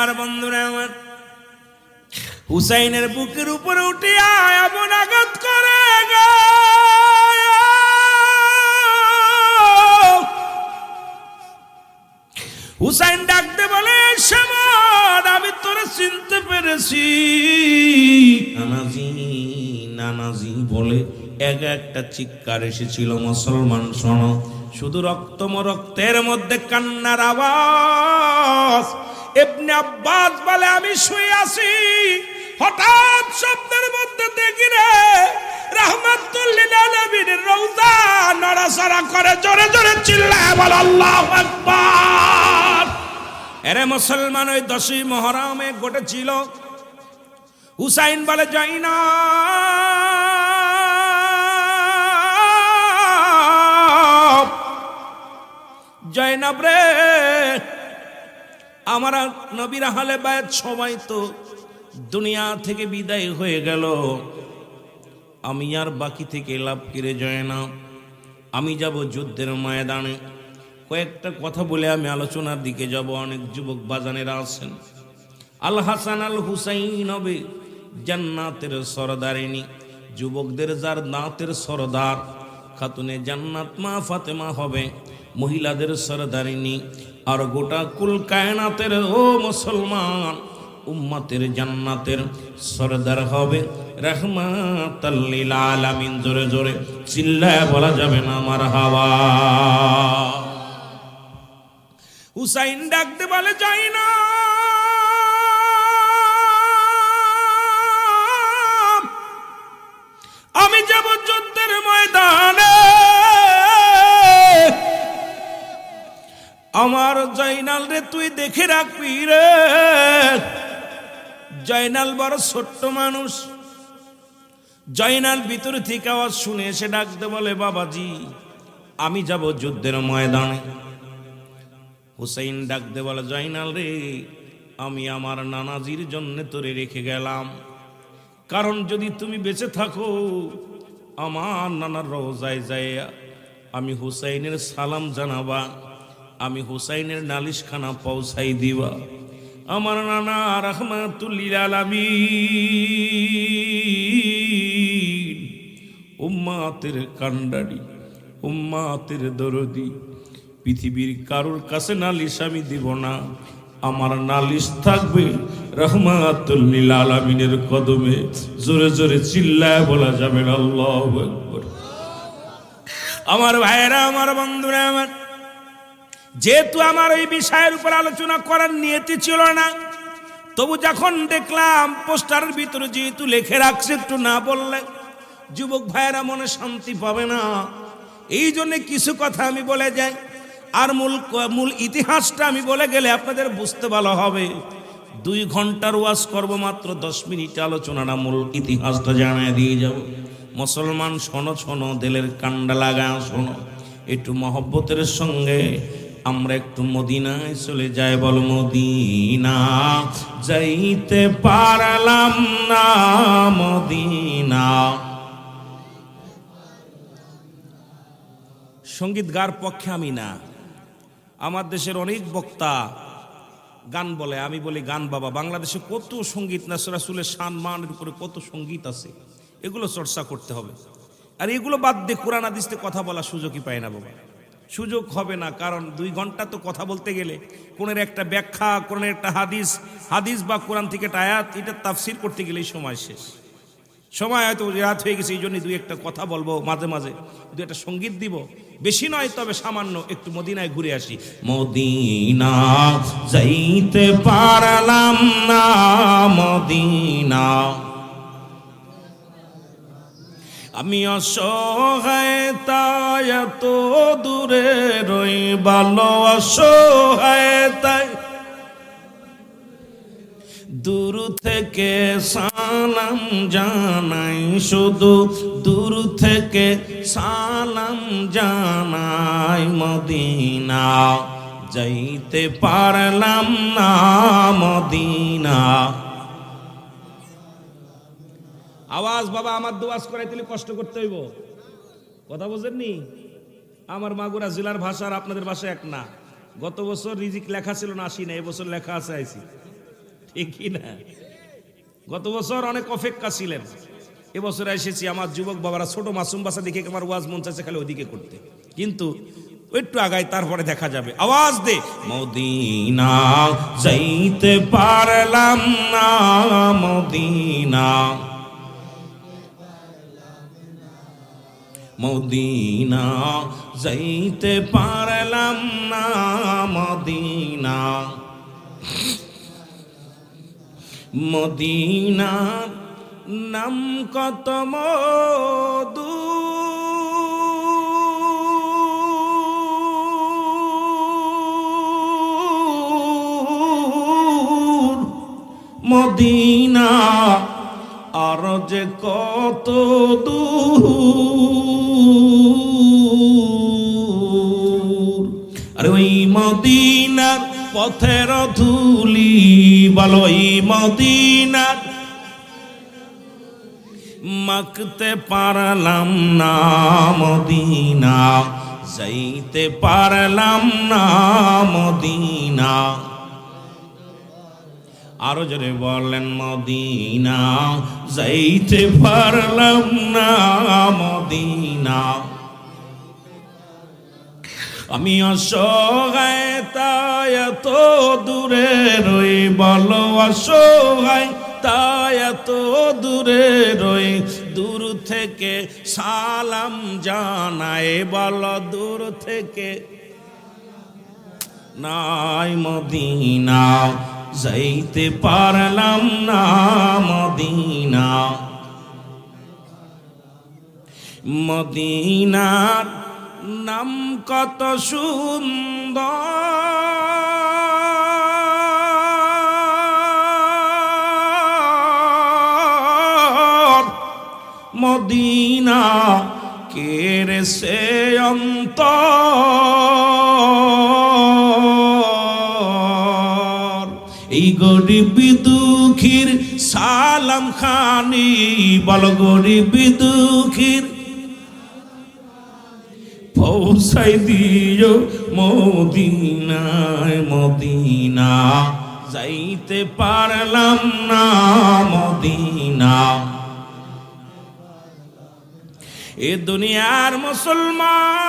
আমার বন্ধুরা আমার। হুসাইনের বুকের উপরে উঠে এমন আঘাত করে হুসাইন ডাকতে বলে সমান আমি তোরে চিনতে পেরেছি। নানাজি নানাজি বলে, এক একটা চিৎকার এসেছিল, মুসলমান, শোনো, শুধু রক্তম রক্তের মধ্যে কান্নার আওয়াজ এমনি আব্বাস বলে, আমি শুয়ে আছি। হঠাৎ শব্দের মধ্যে দেখি রে রহমাতুল্লিল আলামিনের রওজা নড়াচড়া করে জোরে জোরে চিল্লায় বল, আল্লাহু আকবার। এরে মুসলমান, ওই দশই মহরমে ঘটেছিল। হুসাইন বলে যাই না জয়নাব রে আমার নবীর হালে বায়াত সবাই তো দুনিয়া থেকে বিদায় হয়ে গেল। আমি আর বাকি থেকে লাভ কিরে যায় না। আমি যাব যুদ্ধের ময়দানে। কয়েকটা কথা বলে আমি আলোচনার দিকে যাব। অনেক যুবক বাজানেরা আছেন। আল হাসান আল হুসাইন হবে জান্নাতের সরদারিনী। যুবকদের যার নাতের সরদার। খাতুনে জান্নাত মা ফাতেমা হবে, মহিলাদের সরদারিনী, আর গোটা কুল কায়নাতের, ও মুসলমান, উম্মাতের জান্নাতের সরদার হবে। রহমাতাল্লিল জোরে জোরে চিল্লায় বলা যাবে না আমার হাওয়া। হুসাইন ডাকতে বলে, যাই না। আমার জয়নাল রে, তুই দেখে রাখবি রে। জয়নাল বড় ছোট্ট মানুষ। জয়নাল ভিতর থেকে আওয়াজ শুনে এসে ডাকতে বলে, বাবাজি, আমি যাব যুদ্ধের ময়দানে। হুসাইন ডাকতে বলে, জয়নাল রে, আমি আমার নানাজির জন্য তোরে রেখে গেলাম। কারণ যদি তুমি বেঁচে থাকো, আমার নানার রোজায় যায় আমি হুসাইনের সালাম জানাবা। আমি হুসাইনের নালিশখানা পৌঁছাই দিবা। আমার নানা রহমাতুল্লিল আলামিন। উম্মাতের কান্ডারি উম্মাতের দরদি, পৃথিবীর কারোর কাছে নালিশ আমি দিব না। আমার নালিশ থাকবে রহমাতুল্লিল আলামিনের কদমে। জোরে জোরে চিল্লায় বলা যাবে আল্লাহু আমার ভাইয়েরা, আমার বন্ধুরা, আমার যেহেতু আমার ওই বিষয়ের উপর আলোচনা করার নিয়তি ছিল না, তবু যখন দেখলাম পোস্টারের ভিতরে যেহেতু লেখে রাখছে, একটু না বললে যুবক ভাইয়েরা মনে শান্তি পাবে না। এই জন্য কিছু কথা আমি বলে যাই। আর মূল মূল ইতিহাসটা আমি বলে গেলে আপনাদের বুঝতে ভালো হবে। দুই ঘণ্টার ওয়াজ করব মাত্র দশ মিনিট আলোচনাটা, মূল ইতিহাসটা জানায় দিয়ে যাব। মুসলমান, শোনো শোনো, দিলের কান্ডা লাগা শোনো। একটু মহব্বতের সঙ্গে আমরা একটু মদিনায় চলে যাই, বল মদিনা। যাইতে পারলাম না মদিনা। সংগীত গার পক্ষে আমি না। আমার দেশের অনেক বক্তা গান বলে, আমি বলি, গান বাবা, বাংলাদেশে কত সংগীত না, রাসুলের সান মানের উপরে কত সংগীত আছে। এগুলো চর্চা করতে হবে। আর এগুলো বাদ দিয়ে কোরআন আদিসতে কথা বলার সুযোগই পায় না বাবা। সুযোগ হবে না, কারণ দুই ঘণ্টা তো কথা বলতে গেলে। কোনের একটা ব্যাখ্যা, কোনের একটা হাদিস হাদিস বা কোরআন থেকে একটা আয়াত, এটা তাফসির করতে গেলেই সময় শেষ। সময় হয়তো রাত হয়ে গেছে, এই জন্য দুই একটা কথা বলব মাঝে মাঝে। দু একটা সংগীত দিব। বেশি নয়, তবে সামান্য একটু মদিনায় ঘুরে আসি। মদিনা যাইতে পারলাম না, মদিনা। আমি অসহায়, তাই এত দূরে রই ভালো অসহায় দূর থেকে সালাম জানাই শুধু। দূর থেকে সালাম জানাই মদিনা। যাইতে পারলাম না মদিনা। আওয়াজ বাবা আমার দোয়াজ করাই দিলে কষ্ট করতে হইব। কথা বোঝেননি? আমার মাগুরা জেলার ভাষা আর আপনাদের ভাষা এক না। গত বছর রিজিক লেখা ছিল না আসি না এবছর লেখা আছে আইছি ঠিকই না? গত বছর অনেক অপেক্ষা ছিলেন। এবছর এসেছি আমার যুবক বাবারা ছোট মাসুম বাসা দেখে আমার ওয়াজ মন চাচ্ছে খালি ওদিকে করতে। কিন্তু একটু আগায় তারপরে দেখা যাবে। আওয়াজ দে। মদিনা যাইতে পারলাম না মদিনা মদিনা যাইতে পারলাম না মদিনা। মদিনা নাম কত মধু। মদিনা আর যে কত দূর। পথের ধুলি বলো ওই মদিনার মাখতে পারলাম না মদিনা, যাইতে পারলাম না মদিনা। আরও জোরে বলেন, মদিনা, যাইতে পারলাম না মদিনা। আমি অসহায়, তাই এত দূরে রই। বলো অসহায়, তাই এত দূরে রই। দূর থেকে সালাম জানায় বলো দূর থেকে। নাই মদিনা, যাইতে পারলাম না মদিনা। মদিনার নাম কত সুন্দর। মদিনা কেরে সে অন্তর? এই গরিব দুঃখীর সালাম খানি বল গরিব দুঃখীর পৌঁছাই দিও মদিনায় মদিনা। যাইতে পারলাম না মদিনা। এ দুনিয়ার মুসলমান।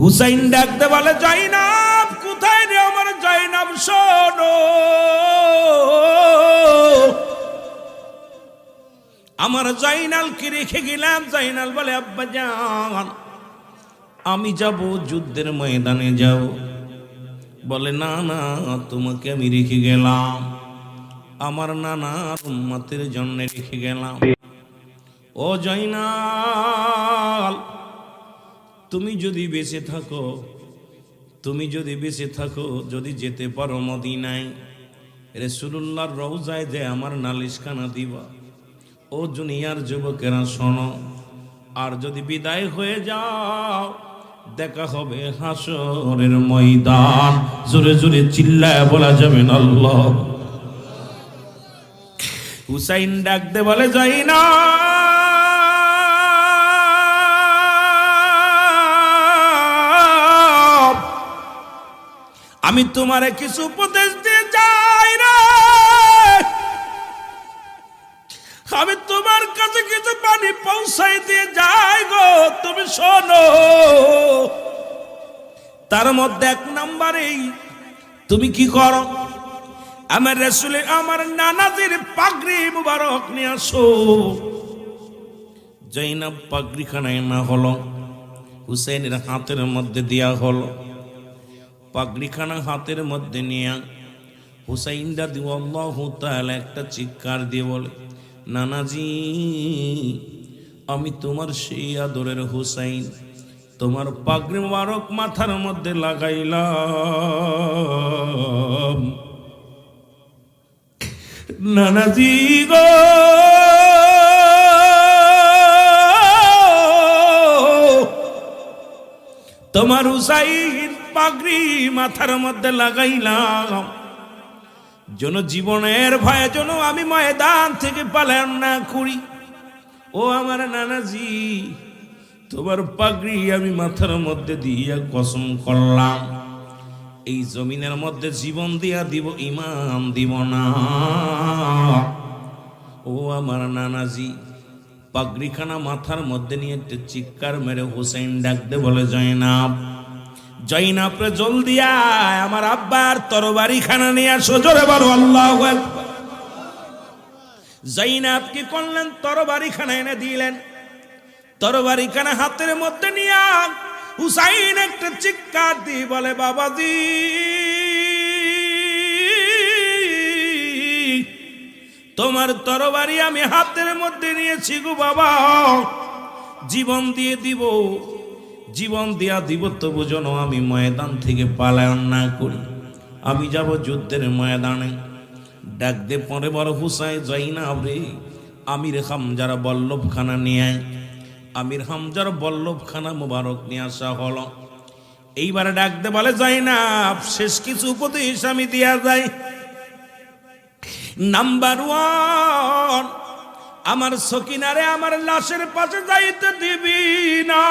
হুসাইন ডাকতে বলে জৈনাব কোথায় রে জৈনাব শোনো। আমার জৈনাল কি রেখে গেলাম। জৈনাল বলে, আব্বা জান, আমি যাব যুদ্ধের ময়দানে যাব বলে, না না, তোমাকে আমি রেখে গেলাম। আমার নানার উম্মতের জন্য রেখে গেলাম। ও জয়নাল তুমি যদি বেঁচে থাকো তুমি যদি বেঁচে থাকো, যদি যেতে পারো মদিনায় রেসুল্লাহর রওজায় যে আমার নালিশ নালিশখানা দিবা। ও জুনিয়ার যুবকেরা, শোনো, আর যদি বিদায় হয়ে যাও, দেখা হবে হাসরের ময়দান। জোরে জোরে চিল্লায় বলা যাবে আল্লাহ। হুসাইন ডাকতে বলে, যাই না। আমি তোমারে কিছু উপদেশ দিয়ে যাই না আমি তোমার কাছে কিছু পানি পৌঁছাই দিয়ে যাই গো, তুমি শোনো। তার মধ্যে এক নম্বরেই তুমি কি করো? আমার রেসুলে আমার নানাদের পাগড়ি মুবারক নিয়ে আসো। জৈনব পাগড়ি খানায় না হলো হুসেনের হাতের মধ্যে দেয়া হলো। পাগড়িখানা হাতের মধ্যে নিয়ে হুসাইন দাদি আল্লাহ তাআলা একটা চিৎকার দিয়ে বলে, নানাজি, আমি তোমার সেই আদরের হুসাইন, তোমার পাগড়ি মারক মাথার মধ্যে লাগাইলাম। নানাজি গো, তোমার হুসাইন পাগড়ি মাথার মধ্যে লাগাইলাম। যেন জীবনের ভয়ে যেন আমি ময়দান থেকে পালাম না করি ও আমার নানাজি, তোমার পাগড়ি আমি মাথার মধ্যে দিয়ে কসম করলাম। এই জমিনের মধ্যে জীবন দিয়া দিব, ইমান দিব না। ও আমার নানাজি, পাগড়িখানা মাথার মধ্যে নিয়ে একটা চিৎকার মেরে হোসেন ডাকতে বলে, জয়নাব জয়নাব রে জলদি আয়, আমার আব্বার তরবারি খানা নিয়ে আসো, জোরে বলো, আল্লাহ জৈনাব কি করলেন? তরবারি খানা এনে দিলেন। তরবারি খানা হাতের মধ্যে নিয়ে হুসাইন একটা চিৎকার দিয়ে বলে, বাবাজি, তোমার তরবারি আমি হাতের মধ্যে নিয়েছি গো বাবা। জীবন দিয়ে দিব। জীবন দিয়া দিব তবু আমি ময়দান থেকে পালায়ন না করি। আমি যাব যুদ্ধের ময়দানে। ডাক দে পরে বড় হুসাই যাই না রে। আমির হামজার বল্লভখানা নিয়ে আয়। আমির হামজার বল্লভখানা মুবারক নিয়ে আসা হলো। এইবারে ডাক দে বলে যাই না শেষ কিছু উপদেশ আমি দিয়া যাই। নাম্বার ওয়ান আমার সকিনারে আমার লাশের পাশে যাইতে দিবি না।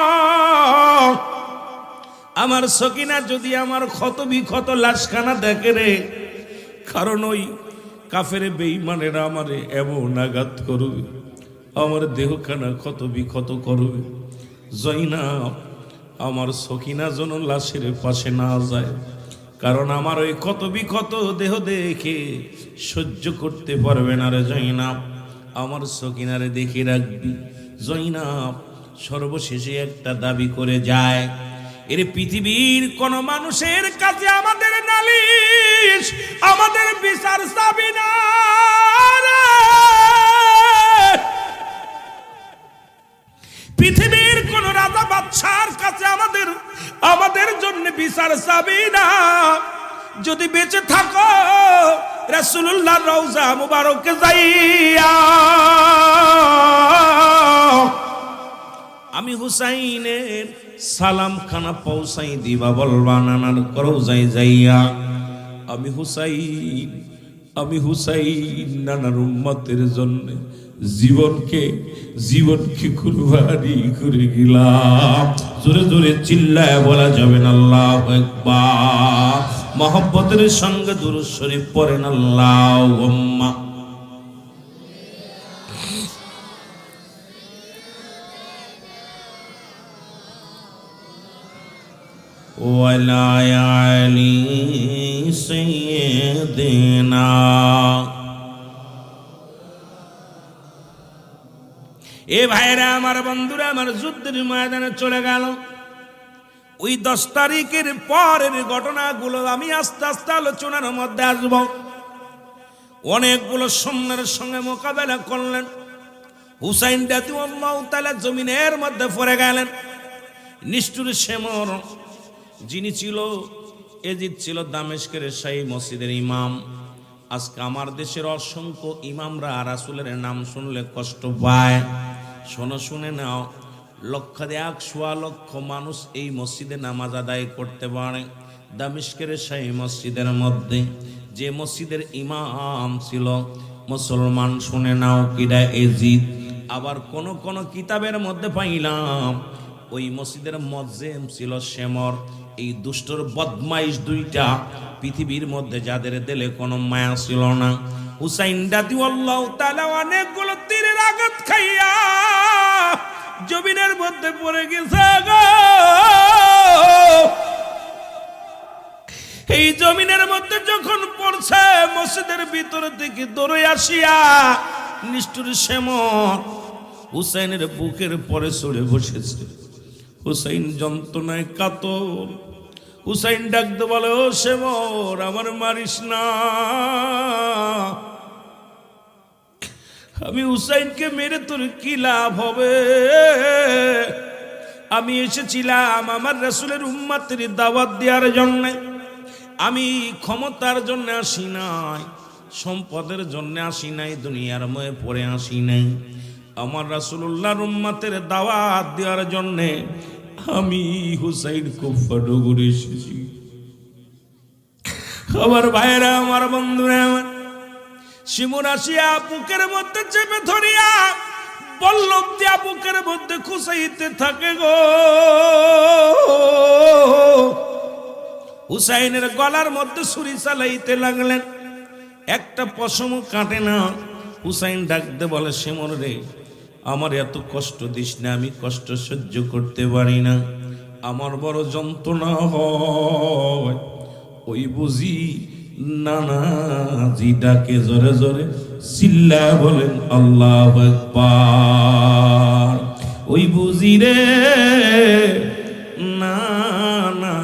আমার সকিনা যদি আমার ক্ষত বিক্ষত লাশখানা দেখে রে, কারণ ওই কাফের বেইমানেরা আমারে এমন আঘাত করবে, আমার দেহখানা ক্ষত বিক্ষত করবে। জয়না আমার সকিনা যেন লাশের পাশে না যায়, কারণ আমার ওই ক্ষত বিক্ষত দেহ দেখে সহ্য করতে পারবে না রে জয়নাব আমার সকিনারে দেখে রাখবি জয়নাব সর্বশেষে একটা দাবি করে যায়, এর পৃথিবীর কোন মানুষের কাছে আমাদের নালিশ, আমাদের বিচার চাবি না। পৃথিবীর কোন রাজা বাদশার কাছে আমাদের আমাদের জন্য বিচার চাবি না যদি বেঁচে থাকো রাসূলুল্লাহ রওজা মুবারকে যাইয়া আমি হুসাইনের সালাম খানা পৌঁছাই দিবা, বলবা নানার করো, যাই, যাইয়া। আমি হুসাইন আমি হুসাইন, নানার উম্মতের জন্য জীবনকে জীবনকে কুরবানি করে গেলাম জোরে জোরে চিল্লায় বলা যাবে আল্লাহ একবার মহব্বতের সঙ্গে দুরুশ্বরী শরীফ পড়েন আল্লাহ ওয়ালায়ালি সাইয়্যিদিনা। এ ভাইরা, আমার বন্ধুরা, আমার যুদ্ধের ময়দানে চলে গেল। ওই দশ তারিখের পরের ঘটনাগুলো আমি আস্তে আস্তে আলোচনার মধ্যে আসব। অনেকগুলো সৈন্যের সঙ্গে মোকাবেলা করলেন। হুসাইন তালা জমিনের মধ্যে পড়ে গেলেন। নিষ্ঠুর শ্যামর, যিনি ছিল, এজিদ ছিল দামেশকের শাহী মসজিদের ইমাম। আজকে আমার দেশের অসংখ্য ইমামরা রাসুলের নাম শুনলে কষ্ট পায়। শোনো, শুনে নাও। লক্ষ এক সোয়া লক্ষ মানুষ এই মসজিদে নামাজ আদায় করতে পারে। দামেশকের শাহী মসজিদের মধ্যে যে মসজিদের ইমাম ছিল, মুসলমান শুনে নাও কিডা এজিদ আবার কোন কোন কিতাবের মধ্যে পাইলাম, ওই মসজিদের মজ্জেম ছিল শ্যামর। এই দুষ্টর বদমাইশ দুইটা পৃথিবীর মধ্যে যাদের দেলে কোনো মায়া ছিল না। হুসাইন দাদি আল্লাহ তালা অনেকগুলো তীরের আঘাত খাইয়া জমিনের মধ্যে পড়ে গেছে এই জমিনের মধ্যে যখন পড়ছে, মসজিদের ভিতরে থেকে দৌড়ে আসিয়া নিষ্ঠুর শ্যামর হুসাইনের বুকের পরে চড়ে বসেছে। হুসাইন যন্ত্রণায় কাতর। হুসাইন ডাকতে বলে, ও শ্যামর আমার মারিস না। আমি হুসাইনকে মেরে তোর কি লাভ হবে? আমি এসেছিলাম আমার রাসুলের উম্মাতের দাওয়াত দেওয়ার জন্য। আমি ক্ষমতার জন্য আসি নাই, সম্পদের জন্য আসি নাই, দুনিয়ার ময়ে পড়ে আসি নাই। আমার রাসুল্লাহর উম্মাতের দাওয়াত দেওয়ার জন্যে আমি হুসাইন খুব ফটোগুড়ি এসেছি। আমার ভাইরা আমার বন্ধুরা, আমার শিমুর আসিয়া বুকের মধ্যে চেপে ধরিয়া পল্লব দিয়া বুকের মধ্যে খুশাইতে থাকে গো। হুসাইনের গলার মধ্যে ছুরি চালাইতে লাগলেন। একটা পশম কাটে না। হুসাইন ডাকতে বলে সেমর রে, আমার এত কষ্ট দিস না, আমি কষ্ট সহ্য করতে পারি না। আমার বড় যন্ত্রণা হয়। ওই বুঝি নানা জি ডাকে জোরে জোরে চিল্লা বলেন, আল্লাহ একবার ওই বুঝি রে নানা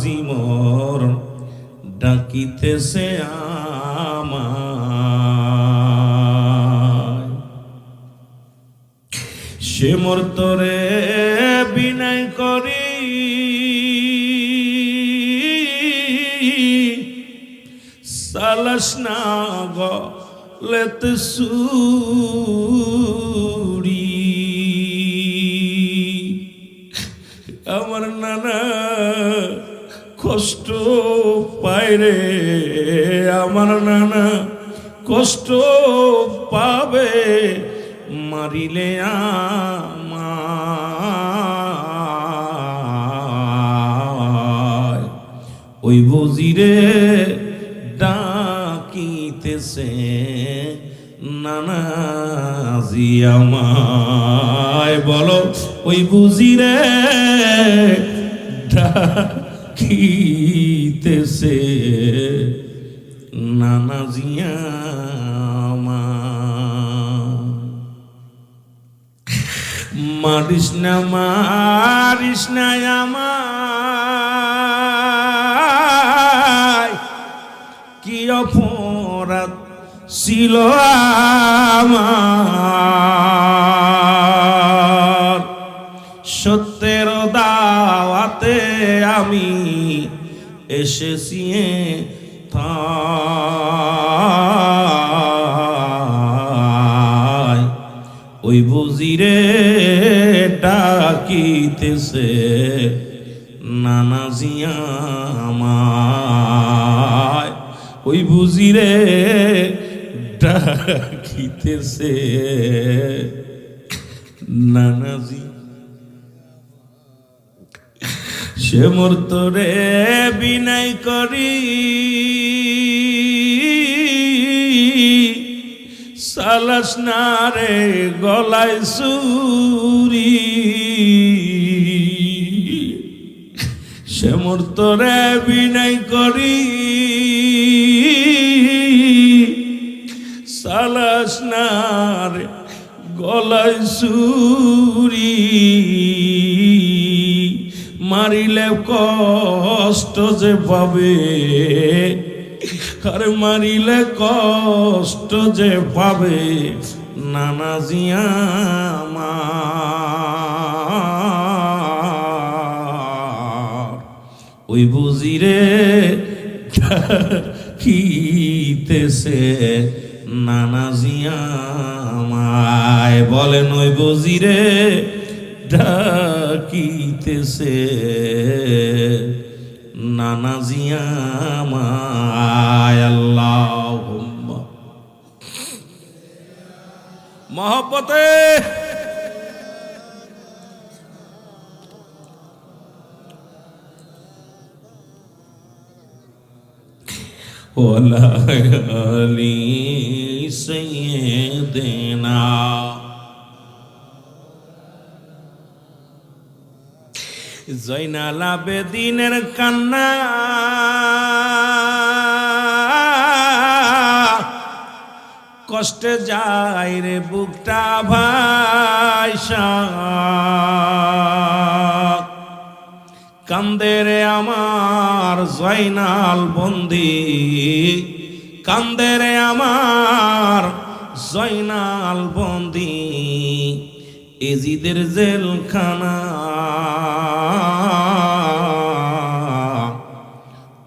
জিমর ডাকিতেছে আমায়। সে মোর গলেত সুরি। আমার নানা কষ্ট পায় রে, আমার নানা কষ্ট পাবে মারিলে আমায়। ওই বজিরে ডাকিতেছে। নানাজি আমায় বলো ওই বুঝিরে ডাকিতেছে নানাজি আমায়। মারিস না মারিস না আমায়। ছিল আমার। সত্যের দাওয়াতে আমি এসেছি ওই বুজিরে ডাকিতেছে নানা জিয়ামায় ওই বুজিরে ডাকিতেছে নানাজি, সে মোর তোরে বিনয় করি। সালাস না রে গলায় সুরি। সে মোর তোরে করি। সুরি মারিলে কষ্ট যে পাবে। আরে মারিলে কষ্ট যে পাবে নানা জিয়া ওই বুঝিরে খিতেছে নানা জিয়া মায় বলেন ওই বজিরে ডাকিতেছে। নানা জিয়া জিয়ামায় আল্লাহ মহব্বতে ولا آل سيدنا জৈনাল আবেদিনের কান্না কষ্টে যায় রে বুকটা ভাইসা কান্দে রে আমার জয়নাল বন্দি। কান্দে রে আমার জয়নাল বন্দি। এজিদের জেলখানা।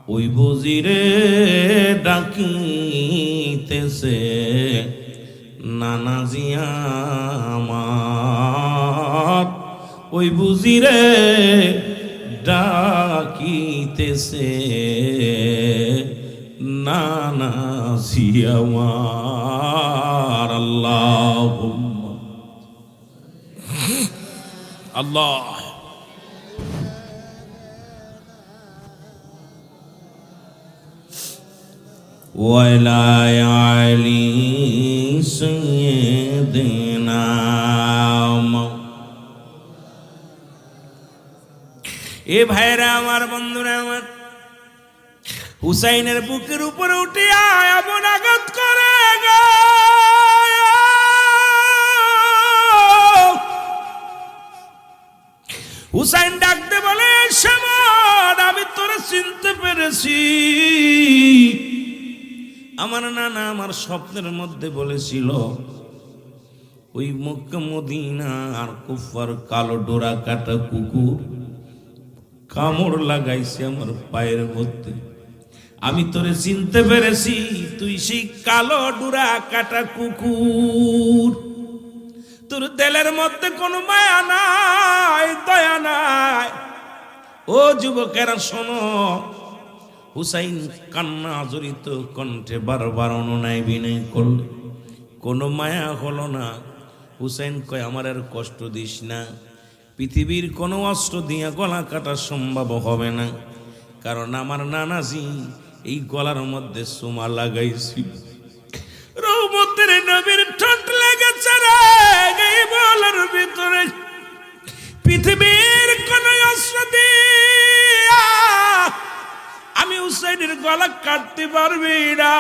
ওই বজিরে ডাকিতেছে নানা জিয়া আমার। ওই বুঝিরে ডাকিতেছে নানা জিয়া আমার আল্লাহ আল্লাহ ولا علي سيدنا এ ভাইরা আমার বন্ধুরা আমার, হুসাইনের বুকের উপরে উঠে এমন আঘাত করে হুসাইন ডাকতে বলে সমান আমি তোরা চিনতে পেরেছি। আমার নানা আমার স্বপ্নের মধ্যে বলেছিল, ওই মক্কা মদিনা আর কুফার কালো ডোরা কাটা কুকুর কামড় লাগাইছে আমার পায়ের মধ্যে। আমি তোরে চিনতে পেরেছি, তুই সেই কালো ডুরা কাটা কুকুর। তোর দেলের মধ্যে কোনো মায়া নাই, দয়া নাই। ও যুবকেরা, শোনো। হুসাইন কান্না জড়িত কণ্ঠে বারবার অনুনয় বিনয় করল, কোনো মায়া হলো না। হুসাইন কয়, আমার আর কষ্ট দিস না। পৃথিবীর কোনো অস্ত্র দিয়ে গলা কাটা সম্ভব হবে না। কারণ আমার নানাজি এই গলার মধ্যে সোমা লাগাইছি রহমতের নবীর ঠোঁট লেগেছে এই বলার ভিতরে। পৃথিবীর কোন অস্ত্র দিয়া আমি হুসাইনের গলা কাটতে পারবি না।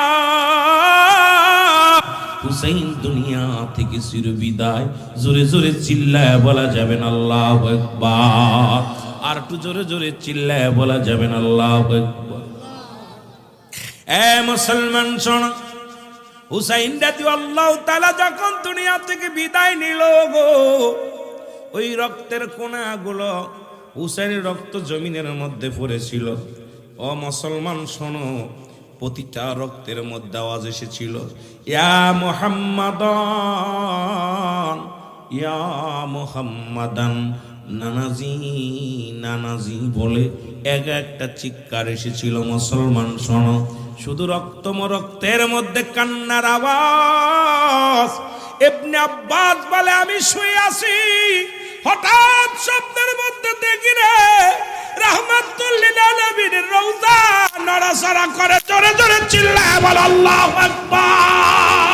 হুসাইন দুনিয়া থেকে চির বিদায়। জোরে জোরে চিল্লায় বলা যাবেন আল্লাহ একবার আর একটু জোরে জোরে চিল্লায় বলা যাবেন আল্লাহ এ মুসলমান শোন, হুসাইন রাজি আল্লাহ তালা যখন দুনিয়া থেকে বিদায় নিল গো, ওই রক্তের কোনাগুলো হুসাইনের রক্ত জমিনের মধ্যে পড়েছিল। ও মুসলমান শোনো প্রতিটা রক্তের মধ্যে আওয়াজ এসেছিল, ইয়া মোহাম্মদন, ইয়া মোহাম্মদান। নানাজি নানাজি বলে এক একটা চিৎকার এসেছিল, মুসলমান, শোনো, শুধু রক্তম রক্তের মধ্যে কান্নার আওয়াজ। এমনি আব্বাস বলে, আমি শুয়ে আছি, হঠাৎ শব্দের মধ্যে দেখি রে রহমাতুল্লিল নড়াচড়া করে জোরে জোরে চিল্লায় বল আল্লাহু আকবার।